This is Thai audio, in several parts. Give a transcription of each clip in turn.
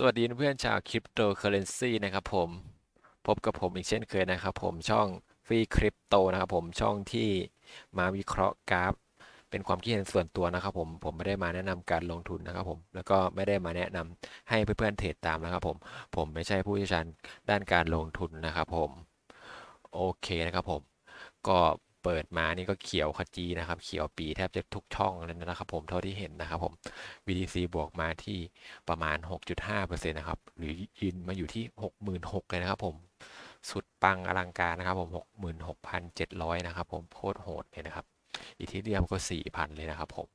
สวัสดีเพื่อนชาวคริปโตเคอเรนซีนะครับผมพบกับผมอีกเช่นเคยนะครับผมช่องฟรีคริปโตนะครับผมช่องที่มาวิเคราะห์กราฟ เป็นความคิดเห็นส่วนตัวนะครับผมผมไม่ได้มาแนะนำการลงทุนนะครับผมแล้วก็ไม่ได้มาแนะนำให้เพื่อนๆเทรดตามนะครับผมผมไม่ใช่ผู้เชี่ยวชาญด้านการลงทุนนะครับผมโอเคนะครับผมก็ เปิดมานี่ก็เขียวขจีนะครับ เขียวปีแทบจะทุกช่องเลยนะครับผมเท่าที่เห็นนะครับผม BTC บวกมาที่ประมาณ 6.5%นะครับหรือยืนมาอยู่ที่ 66,000เลยนะครับผมสุดปังอลังการนะครับผม 66,700 นะครับผมโคตรโหดเลยนะครับอีทีเรียมก็ 4,000 เลยนะครับผม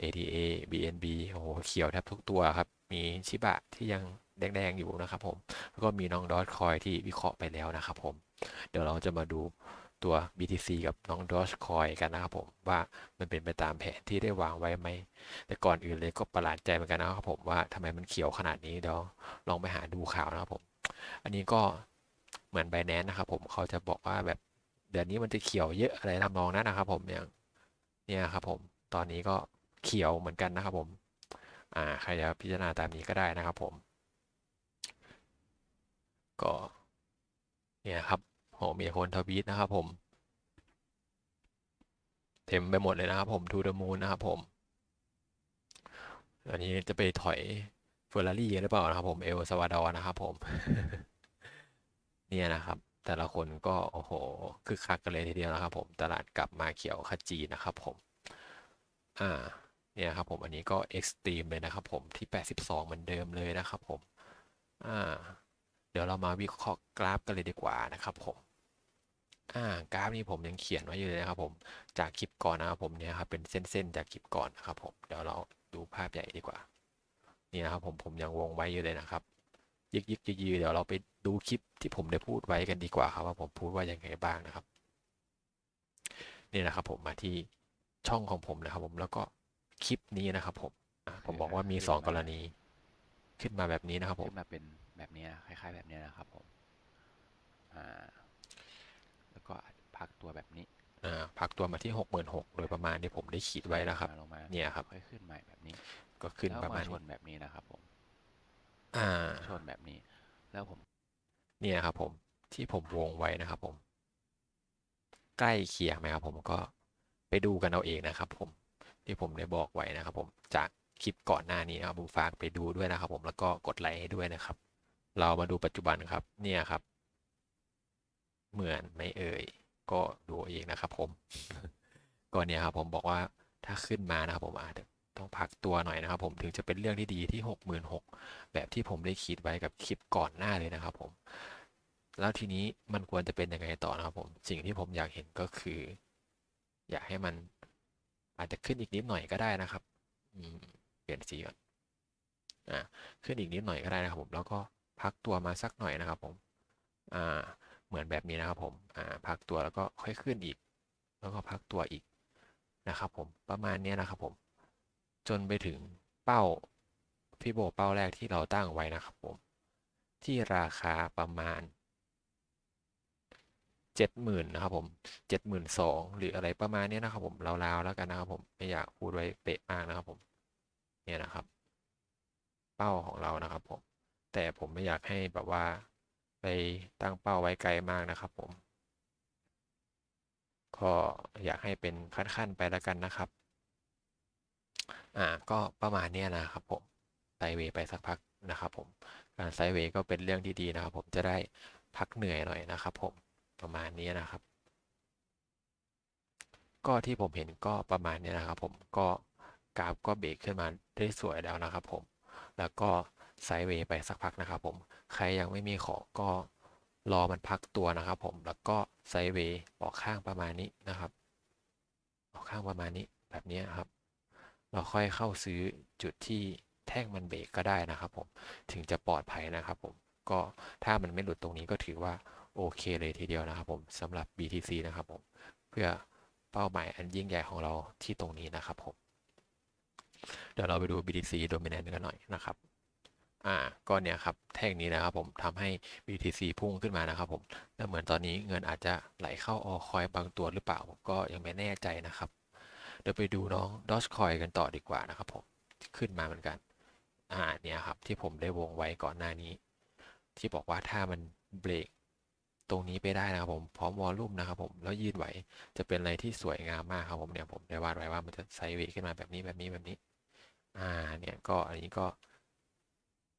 ATA BNB โอ้โหเขียวแทบทุกตัวครับ มีชิบะที่ยังแดงๆอยู่นะครับผม แล้วก็มีน้องดอทคอยที่วิเคราะห์ไปแล้วนะครับผม เดี๋ยวเราจะมาดู ตัว BTC กับน้อง Dogecoin กันนะครับผมว่ามันเป็นไปตามแผนที่ได้วางไว้ไหม แต่ก่อนอื่นเลยก็ประหลาดใจเหมือนกันนะครับผมว่าทำไมมันเขียวขนาดนี้เดี๋ยวลองไปหาดูข่าวนะครับผม อันนี้ก็เหมือน Binance นะครับผมเขาจะบอกว่าแบบเดือนนี้มันจะเขียวเยอะอะไรทำนองนั้นนะครับ ผมอย่างเนี่ยครับผมตอนนี้ก็เขียวเหมือนกันนะครับผมอ่าใครจะพิจารณาตามนี้ก็ได้นะครับผม ก็เนี่ยครับ โหมีคนทวีตนะครับผม เต็มไปหมดเลยนะครับผมทูเดอะมูนนะครับผม อันนี้จะไปถอยเฟอร์รารี่หรือเปล่านะครับผมเอลซาวาดอร์นะครับผม เนี่ยนะครับ แต่ละคนก็โอ้โหคึกคักกันเลยทีเดียวนะครับ ผมตลาดกลับมาเขียวขจีนะครับผม อ่าเนี่ยครับผมอันนี้ก็เอ็กซ์ตรีมเลยนะครับผมที่ 82 เหมือนเดิมเลยนะครับผม อ่า เดี๋ยวเรามาวิเคราะห์กราฟกันเลยดีกว่านะครับผม อ่ากราฟนี้ผมยังเขียนไว้อยู่เลยนะครับผมจากคลิปก่อนนะครับผมเนี่ยครับเป็นเส้นๆจากคลิปก่อนนะครับผมเดี๋ยวเราดูภาพใหญ่ดีกว่านี่นะครับผมผมยังวงไว้อยู่เลยนะครับยึกยึกยืยืเดี๋ยวเราไปดูคลิปที่ผมได้พูดไว้กันดีกว่าครับว่าผมพูดว่ายังไงบ้างนะครับนี่นะครับผมมาที่ช่องของผมนะครับ ผมแล้วก็คลิปนี้นะครับ ผมอะผมบอกว่ามีสองกรณีขึ้นมาแบบนี้นะครับผมขึ้นมาเป็นแบบนี้นะคล้าย ๆ แบบนี้นะครับผมอ่าแล้วก็ พักตัวแบบนี้อ่าพักตัวมาที่หกหมื่นหกโดยประมาณที่ผมได้ขีดไว้นะครับลงมาเนี่ยครับค่อยขึ้นใหม่แบบนี้ ก็ขึ้นแล้วประมาณชนี้นแบบนี้นะครับผมอ่าชนแบบนี้ แล้วผม เนี่ยครับ ผมที่ผมวงไว้นะครับ ผม ใกล้เคียงไหมครับ ผมก็ไปดูกันเอาเองนะครับ ผมที่ผมได้บอกไว้นะครับ ผมจากคลิปก่อนหน้านี้นะครับผมฝากไปดูด้วยนะครับ ผมแล้วก็กดไลค์ให้ด้วยนะครับ เรามาดูปัจจุบันครับ เนี่ยครับ เหมือนไหม่เอ่ย ก็ดูเองนะครับผมก็เนี่ยครับผมบอกว่าถ้าขึ้นมานะครับผมอาจจะต้องพักตัวหน่อยนะครับผมถึงจะเป็นเรื่องที่ดีที่หกหมื่นหกแบบที่ผมได้คิดไว้กับคลิปก่อนหน้าเลยนะครับผม แล้วทีนี้มันควรจะเป็นยังไงต่อนะครับผมสิ่งที่ผมอยากเห็นก็คือ อยากให้มันอาจจะขึ้นอีกนิดหน่อยก็ได้นะครับเปลี่ยนสีก่อนอ่าขึ้นอีกนิดหน่อยก็ได้นะครับผมแล้วก็พักตัวมาสักหน่อยนะครับผมอ่า เหมือนแบบนี้นะครับผมอ่าพักตัวแล้วก็ค่อยขึ้นอีก แล้วก็พักตัวอีกนะครับผมประมาณนี้นะครับผม จนไปถึงเป้าพี่โบเป้าแรกที่เราตั้งไว้นะครับผม ที่ราคาประมาณเจ็ดหมื่นนะครับผมเจ็ดหมื่นสองหรืออะไรประมาณนี้นะครับผมราวๆแล้วกันนะครับผมไม่อยากพูดไว้เป๊ะมากนะครับผมเนี่ยนะครับ เป้าของเรานะครับผม แต่ผมไม่อยากให้แบบว่า ไปตั้งเป้าไว้ไกลมากนะครับผม ก็อยากให้เป็นขั้นๆไปแล้วกันนะครับ อ่าก็ประมาณนี้นะครับผมไซเวไปสักพักนะครับผม การไซเวก็เป็นเรื่องที่ดีนะครับ ผมจะได้พักเหนื่อยหน่อยนะครับ ผมประมาณนี้นะครับ ก็ที่ผมเห็นก็ประมาณนี้นะครับ ผมก็กราฟก็เบรกขึ้นมาได้สวยแล้วนะครับ ผม แล้วก็ ไซด์เวย์ไปสักพักนะครับผม ใครยังไม่มีของก็รอมันพักตัวนะครับผมแล้วก็ไซด์เวย์ออกข้างประมาณนี้นะครับ ออกข้างประมาณนี้แบบนี้ครับ เราค่อยเข้าซื้อจุดที่แท่งมันเบรกก็ได้นะครับผมถึงจะปลอดภัยนะครับผมก็ถ้ามันไม่หลุดตรงนี้ก็ถือว่าโอเคเลยทีเดียวนะครับผมสำหรับ BTC นะครับผมเพื่อเป้าหมายอันยิ่งใหญ่ของเราที่ตรงนี้นะครับผมเดี๋ยวเราไปดู BTC Dominant กันหน่อยนะครับ อ่าก็เนี่ยครับแท่งนี้นะครับผมทำให้ BTC พุ่งขึ้นมานะครับผมแล้วเหมือนตอนนี้เงินอาจจะไหลเข้าออคอยบางตัวหรือเปล่าผมก็ยังไม่แน่ใจนะครับ เดี๋ยวไปดูน้อง Dogecoin กันต่อดีกว่านะครับผมขึ้นมาเหมือนกันอ่าเนี่ยครับที่ผมได้วงไว้ก่อนหน้านี้ ที่บอกว่าถ้ามันเบรกตรงนี้ไปได้นะครับผมพร้อมวอลลุ่มนะครับผมแล้วยืดไหวจะเป็นอะไรที่สวยงามมากครับผมเนี่ยผมได้วาดไว้ว่ามันจะไซด์เวย์ขึ้นมาแบบนี้แบบนี้แบบนี้ อ่าเนี่ยก็อันนี้ก็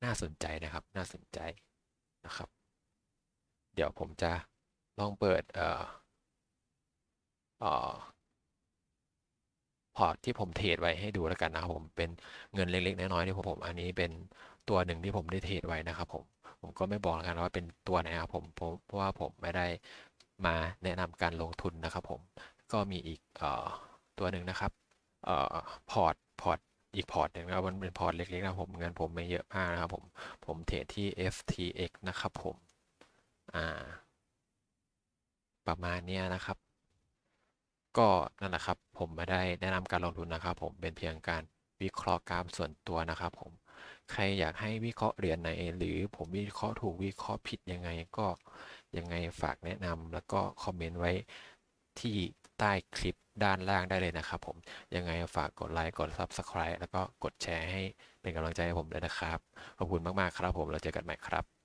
น่าสนใจนะครับ น่าสนใจนะครับ เดี๋ยวผมจะลองเปิดเอ่ออพอร์ตที่ผมเทรดไว้ให้ดูแล้วกันนะครับผมเป็นเงินเล็กๆน้อยๆที่ผมผมอันนี้เป็นตัวหนึ่งที่ผมได้เทรดไว้นะครับผมผมก็ไม่บอกแล้วกันว่าเป็นตัวไหนครับผมเพราะว่าผมไม่ได้มาแนะนำการลงทุนนะครับผมก็มีอีกออตัวหนึ่งนะครับออพอร์ตพอร์ต อีกพอร์ตหนึ่งนะครับมันเป็นพอร์ตเล็กๆนะผมเงินผมไม่เยอะมากนะครับผมผมเทรดที่ FTX นะครับผมอ่า ประมาณนี้นะครับ ก็นั่นแหละครับ ผมไม่ได้แนะนำการลงทุนนะครับ ผมเป็นเพียงการวิเคราะห์กราฟส่วนตัวนะครับ ผมใครอยากให้วิเคราะห์เหรียญไหน หรือผมวิเคราะห์ถูกวิเคราะห์ผิดยังไงก็ยังไงฝากแนะนำแล้วก็คอมเมนต์ไว้ที่ใต้คลิป ด้านล่างได้เลยนะครับผม ยังไงฝากกดไลค์ กด Subscribe แล้วก็กดแชร์ให้เป็นกำลังใจให้ผมด้วยนะครับ ขอบคุณมาก ๆ ครับผม เราเจอกันใหม่ครับ